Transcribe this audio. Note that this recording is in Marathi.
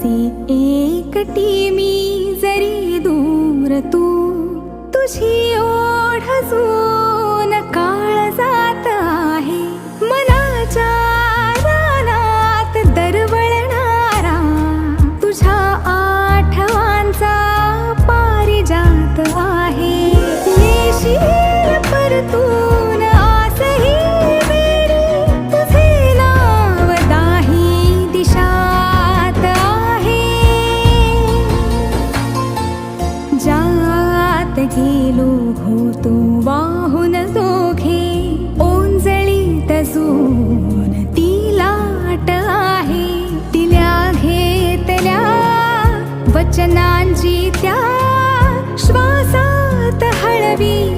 see गेलो होतो वाहून दोघे ओंजळीत तसून ती लाट आहे. तिल्या घेतल्या वचनांची त्या श्वासात हळवी.